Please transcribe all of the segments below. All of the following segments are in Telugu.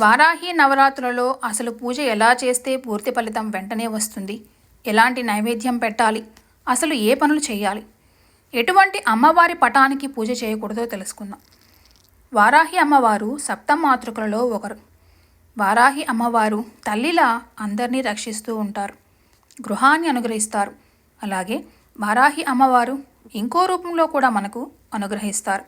వారాహి నవరాత్రులలో అసలు పూజ ఎలా చేస్తే పూర్తి ఫలితం వెంటనే వస్తుంది? ఎలాంటి నైవేద్యం పెట్టాలి? అసలు ఏ పనులు చేయాలి? ఎటువంటి అమ్మవారి పటానికి పూజ చేయకూడదో తెలుసుకుందాం. వారాహి అమ్మవారు సప్తమాతృకలలో ఒకరు. వారాహి అమ్మవారు తల్లిలా అందరినీ రక్షిస్తూ ఉంటారు. గృహాన్ని అనుగ్రహిస్తారు. అలాగే వారాహి అమ్మవారు ఇంకో రూపంలో కూడా మనకు అనుగ్రహిస్తారు.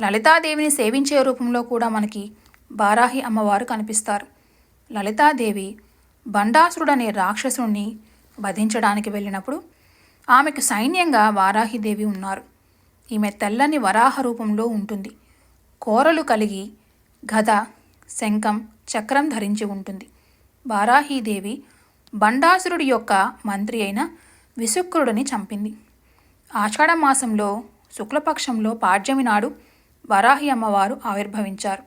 లలితాదేవిని సేవించే రూపంలో కూడా మనకి బారాహి అమ్మవారు కనిపిస్తారు. లలితాదేవి బండాసురుడనే రాక్షసుణ్ణి వధించడానికి వెళ్ళినప్పుడు ఆమెకు సైన్యంగా వారాహిదేవి ఉన్నారు. ఈమె తెల్లని వరాహ రూపంలో ఉంటుంది. కోరలు కలిగి గద శంఖం చక్రం ధరించి ఉంటుంది. వారాహీదేవి బండాసురుడి యొక్క మంత్రి అయిన విశుక్రుడిని చంపింది. ఆషాఢ మాసంలో శుక్లపక్షంలో పాడ్యమి నాడు వరాహి అమ్మవారు ఆవిర్భవించారు.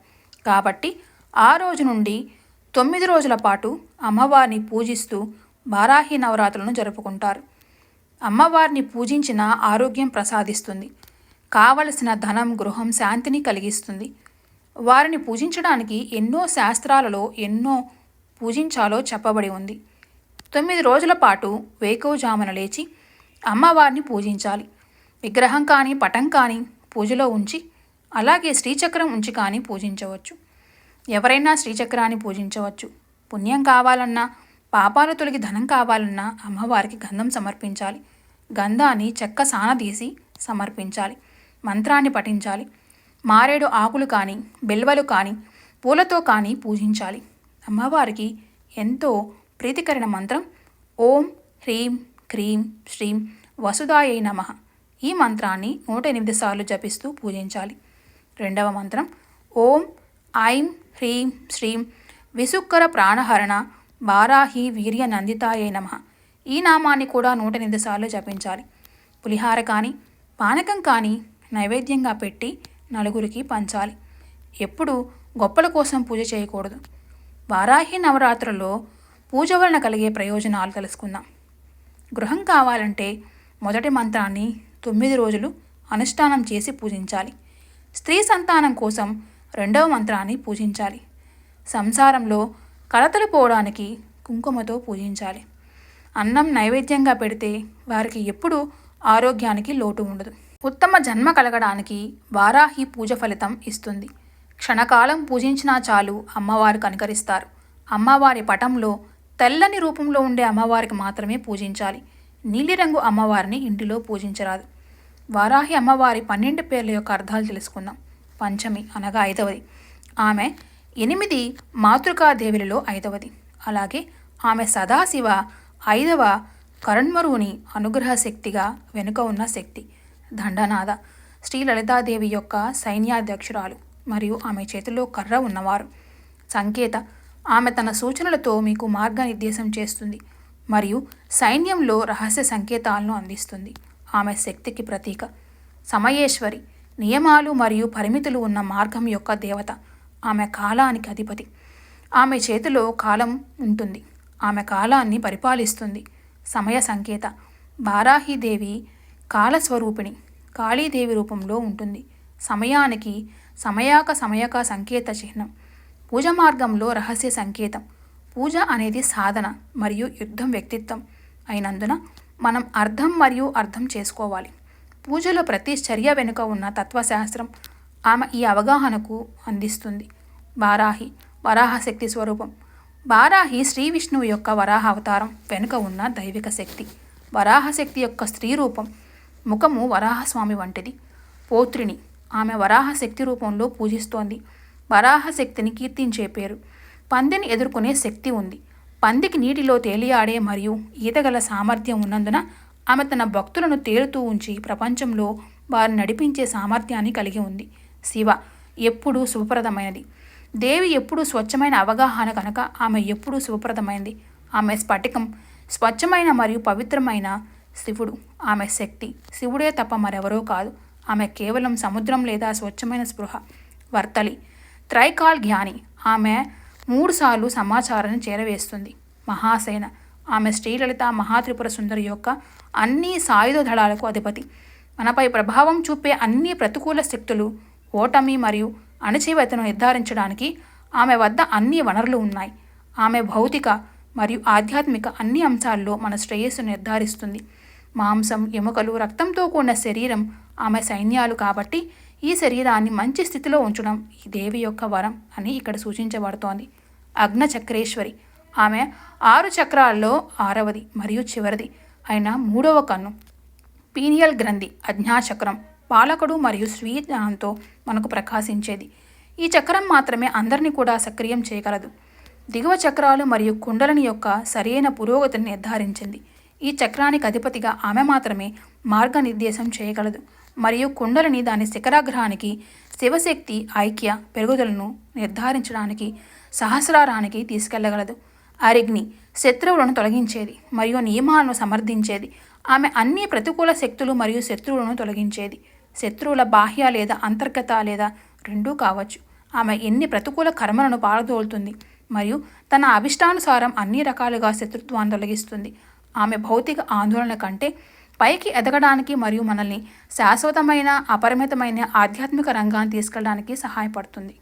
కాబట్టి ఆ రోజు నుండి తొమ్మిది రోజుల పాటు అమ్మవారిని పూజిస్తూ వారాహి నవరాత్రులను జరుపుకుంటారు. అమ్మవారిని పూజించిన ఆరోగ్యం ప్రసాదిస్తుంది. కావలసిన ధనం గృహం శాంతిని కలిగిస్తుంది. వారిని పూజించడానికి ఎన్నో శాస్త్రాలలో ఎన్నో పూజించాలో చెప్పబడి ఉంది. తొమ్మిది రోజుల పాటు వేకోజామున లేచి అమ్మవారిని పూజించాలి. విగ్రహం కానీ పటం కానీ పూజలో ఉంచి అలాగే శ్రీచక్రం ఉంచి కానీ పూజించవచ్చు. ఎవరైనా శ్రీచక్రాన్ని పూజించవచ్చు. పుణ్యం కావాలన్నా పాపాలు తొలగి ధనం కావాలన్నా అమ్మవారికి గంధం సమర్పించాలి. గంధాన్ని చెక్క సానదీసి సమర్పించాలి. మంత్రాన్ని పఠించాలి. మారేడు ఆకులు కానీ బెల్వలు కానీ పూలతో కానీ పూజించాలి. అమ్మవారికి ఎంతో ప్రీతికరణ మంత్రం ఓం హ్రీం క్రీం శ్రీం వసుదాయై నమ. ఈ మంత్రాన్ని నూట ఎనిమిది సార్లు జపిస్తూ పూజించాలి. రెండవ మంత్రం. ఓం ఐం హ్రీం శ్రీం విసుక్కర ప్రాణహరణ బారాహి వీర్య నందితాయే నమ. ఈ నామాన్ని కూడా నూట ఎనిమిది సార్లు జపించాలి. పులిహార కానీ పానకం కానీ నైవేద్యంగా పెట్టి నలుగురికి పంచాలి. ఎప్పుడు గొప్పల కోసం పూజ చేయకూడదు. వారాహి నవరాత్రుల్లో పూజ వలన కలిగే ప్రయోజనాలు తెలుసుకుందాం. గృహం కావాలంటే మొదటి మంత్రాన్ని తొమ్మిది రోజులు అనుష్ఠానం చేసి పూజించాలి. స్త్రీ సంతానం కోసం రెండవ మంత్రాన్ని పూజించాలి. సంసారంలో కలతలు పోవడానికి కుంకుమతో పూజించాలి. అన్నం నైవేద్యంగా పెడితే వారికి ఎప్పుడూ ఆరోగ్యానికి లోటు ఉండదు. ఉత్తమ జన్మ కలగడానికి వారాహి పూజ ఫలితం ఇస్తుంది. క్షణకాలం పూజించినా చాలు అమ్మవారు కనికరిస్తారు. అమ్మవారి పటంలో తెల్లని రూపంలో ఉండే అమ్మవారికి మాత్రమే పూజించాలి. నీలిరంగు అమ్మవారిని ఇంటిలో పూజించరాదు. వారాహి అమ్మవారి పన్నెండు పేర్ల యొక్క అర్థాలు తెలుసుకుందాం. పంచమి అనగా ఐదవది. ఆమె ఎనిమిది మాతృకాదేవులలో ఐదవది. అలాగే ఆమె సదాశివ ఐదవ కరణ్మరువుని అనుగ్రహ శక్తిగా వెనుక ఉన్న శక్తి దండనాథ శ్రీ లలితాదేవి యొక్క సైన్యాధ్యక్షురాలు మరియు ఆమె చేతిలో కర్ర ఉన్నవారు. సంకేత ఆమె తన సూచనలతో మీకు మార్గనిర్దేశం చేస్తుంది మరియు సైన్యంలో రహస్య సంకేతాలను అందిస్తుంది. ఆమె శక్తికి ప్రతీక. సమయేశ్వరి నియమాలు మరియు పరిమితులు ఉన్న మార్గం యొక్క దేవత. ఆమె కాలానికి అధిపతి. ఆమె చేతిలో కాలం ఉంటుంది. ఆమె కాలాన్ని పరిపాలిస్తుంది. సమయ సంకేత. బారాహీదేవి కాలస్వరూపిణి. కాళీదేవి రూపంలో ఉంటుంది. సమయానికి సమయాక సమయక సంకేత చిహ్నం. పూజ మార్గంలో రహస్య సంకేతం. పూజ అనేది సాధన మరియు యుద్ధం వ్యక్తిత్వం. అయినందున మనం అర్థం మరియు అర్థం చేసుకోవాలి. పూజలో ప్రతి చర్య వెనుక ఉన్న తత్వశాస్త్రం ఆమె ఈ అవగాహనకు అందిస్తుంది. వారాహి వరాహ శక్తి స్వరూపం. వారాహి శ్రీ విష్ణువు యొక్క వరాహ అవతారం వెనుక ఉన్న దైవిక శక్తి. వరాహ శక్తి యొక్క స్త్రీ రూపం ముఖము వరాహస్వామి వంటిది. పోత్రిని ఆమె వరాహ శక్తి రూపంలో పూజిస్తోంది. వరాహ శక్తిని కీర్తించే పేరు. పందిని ఎదుర్కొనే శక్తి ఉంది. పందికి నీటిలో తేలియాడే మరియు ఈతగల సామర్థ్యం ఉన్నందున ఆమె తన భక్తులను తేలుతూ ఉంచి ప్రపంచంలో వారిని నడిపించే సామర్థ్యాన్ని కలిగి ఉంది. శివ ఎప్పుడూ శుభప్రదమైనది. దేవి ఎప్పుడూ స్వచ్ఛమైన అవగాహన కనుక ఆమె ఎప్పుడూ శుభప్రదమైంది ఆమె స్ఫటికం స్వచ్ఛమైన మరియు పవిత్రమైన శివుడు. ఆమె శక్తి శివుడే తప్ప మరెవరో కాదు. ఆమె కేవలం సముద్రం లేదా స్వచ్ఛమైన స్పృహ. వర్తలి త్రైకాల్ జ్ఞాని. ఆమె మూడుసార్లు సమాచారాన్ని చేరవేస్తుంది. మహాసేన. ఆమె శ్రీలలిత మహాత్రిపుర సుందరి యొక్క అన్ని సాయుధ దళాలకు అధిపతి. మనపై ప్రభావం చూపే అన్ని ప్రతికూల శక్తులు ఓటమి మరియు అణచివేతను నిర్ధారించడానికి ఆమె వద్ద అన్ని వనరులు ఉన్నాయి. ఆమె భౌతిక మరియు ఆధ్యాత్మిక అన్ని అంశాల్లో మన శ్రేయస్సును నిర్ధారిస్తుంది. మాంసం ఎముకలు రక్తంతో కూడిన శరీరం ఆమె సైన్యాలు కాబట్టి ఈ శరీరాన్ని మంచి స్థితిలో ఉంచడం ఈ దేవి యొక్క వరం అని ఇక్కడ సూచించబడుతోంది. అగ్నచక్రేశ్వరి. ఆమె ఆరు చక్రాల్లో ఆరవది మరియు చివరిది అయిన మూడవ కన్ను. పీనియల్ గ్రంథి అజ్ఞాచక్రం పాలకుడు మరియు స్వీజ్ఞానంతో మనకు ప్రకాశించేది. ఈ చక్రం మాత్రమే అందరినీ కూడా సక్రియం చేయగలదు. దిగువ చక్రాలు మరియు కుండలని యొక్క సరైన పురోగతిని నిర్ధారించింది. ఈ చక్రానికి అధిపతిగా ఆమె మాత్రమే మార్గనిర్దేశం చేయగలదు. మరియు కుండలని దాని శిఖరాగ్రహానికి శివశక్తి ఐక్య పెరుగుదలను నిర్ధారించడానికి సహస్రారానికి తీసుకెళ్ళగలదు. అరిగ్ని శత్రువులను తొలగించేది మరియు నియమాలను సమర్థించేది. ఆమె అన్ని ప్రతికూల శక్తులు మరియు శత్రువులను తొలగించేది. శత్రువుల బాహ్య లేదా అంతర్గత లేదా రెండూ కావచ్చు. ఆమె ఎన్ని ప్రతికూల కర్మలను పారదోలుతుంది మరియు తన అభిష్టానుసారం అన్ని రకాలుగా శత్రుత్వాన్ని తొలగిస్తుంది. ఆమె భౌతిక ఆందోళన కంటే పైకి ఎదగడానికి మరియు మనల్ని శాశ్వతమైన అపరిమితమైన ఆధ్యాత్మిక రంగాన్ని తీసుకెళ్ళడానికి సహాయపడుతుంది.